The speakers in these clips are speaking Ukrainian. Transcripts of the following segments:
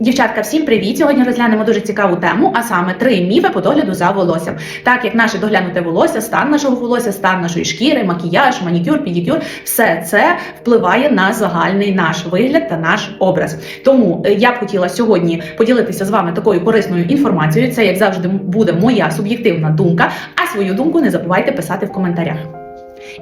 Дівчатка, всім привіт! Сьогодні розглянемо дуже цікаву тему, а саме три міфи по догляду за волоссям. Так як наше доглянуте волосся, стан нашого волосся, стан нашої шкіри, макіяж, манікюр, педикюр, все це впливає на загальний наш вигляд та наш образ. Тому е, я б хотіла сьогодні поділитися з вами такою корисною інформацією. Це як завжди буде моя суб'єктивна думка. А свою думку не забувайте писати в коментарях.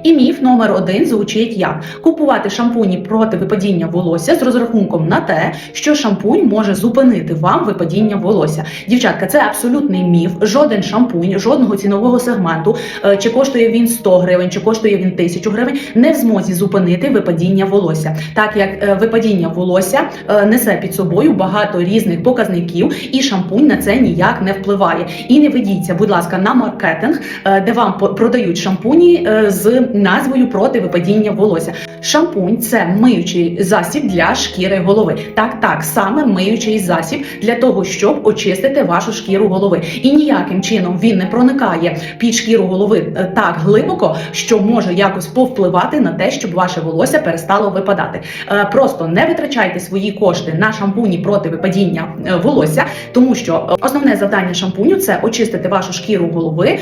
І міф номер один звучить як купувати шампуні проти випадіння волосся з розрахунком на те, що шампунь може зупинити вам випадіння волосся. Дівчатка, це абсолютний міф. Жоден шампунь, жодного цінового сегменту, е, чи коштує він 100 гривень, чи коштує він 1000 гривень, не в змозі зупинити випадіння волосся, так як е, випадіння волосся е, несе під собою багато різних показників, і шампунь на це ніяк не впливає. І не ведіться, будь ласка, на маркетинг, де вам продають шампуні е, назвою проти випадіння волосся. Шампунь це миючий засіб для шкіри голови. Так, так, саме миючий засіб для того, щоб очистити вашу шкіру голови. І ніяким чином він не проникає під шкіру голови е, так глибоко, що може якось повпливати на те, щоб ваше волосся перестало випадати. Е, Просто не витрачайте свої кошти на шампуні проти випадіння е, волосся, тому що основне завдання шампуню це очистити вашу шкіру голови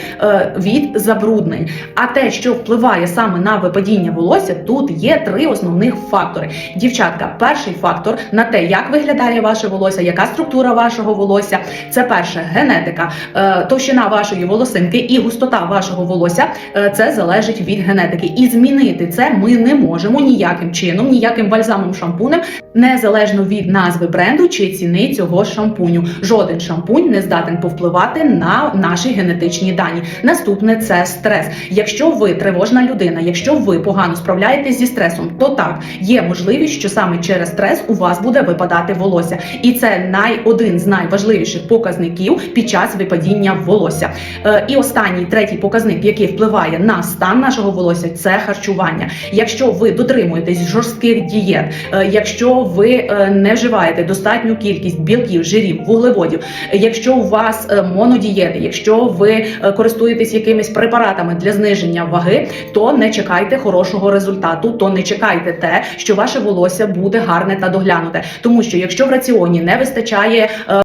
від забруднень. А те, що впливає саме на випадіння волосся, тут є три основних фактори. Дівчатка, перший фактор на те, як виглядає ваше волосся, яка структура вашого волосся. Це перше генетика, Е, товщина вашої волосинки і густота вашого волосся. е, Це залежить від генетики. І змінити це ми не можемо ніяким чином, ніяким бальзамом шампунем, незалежно від назви бренду чи ціни цього шампуню. Жоден шампунь не здатен повпливати на наші генетичні дані. Наступне це стрес. Якщо ви тривожна людина, якщо ви погано справляєтесь зі стресом, то так є можливість, що саме через стрес у вас буде випадати волосся, і це най один з найважливіших показників під час випадіння волосся. Е, і останній третій показник, який впливає на стан нашого волосся, це харчування. Якщо ви дотримуєтесь жорстких дієт, е, якщо ви е, не вживаєте достатню кількість білків, жирів, вуглеводів, якщо у вас е, монодієти, якщо ви е, користуєтесь якимись препаратами для зниження ваги, то не чекайте хорошого результату, то не чекайте те, що ваше волосся буде гарне та доглянуте. Тому що якщо в раціоні не вистачає е,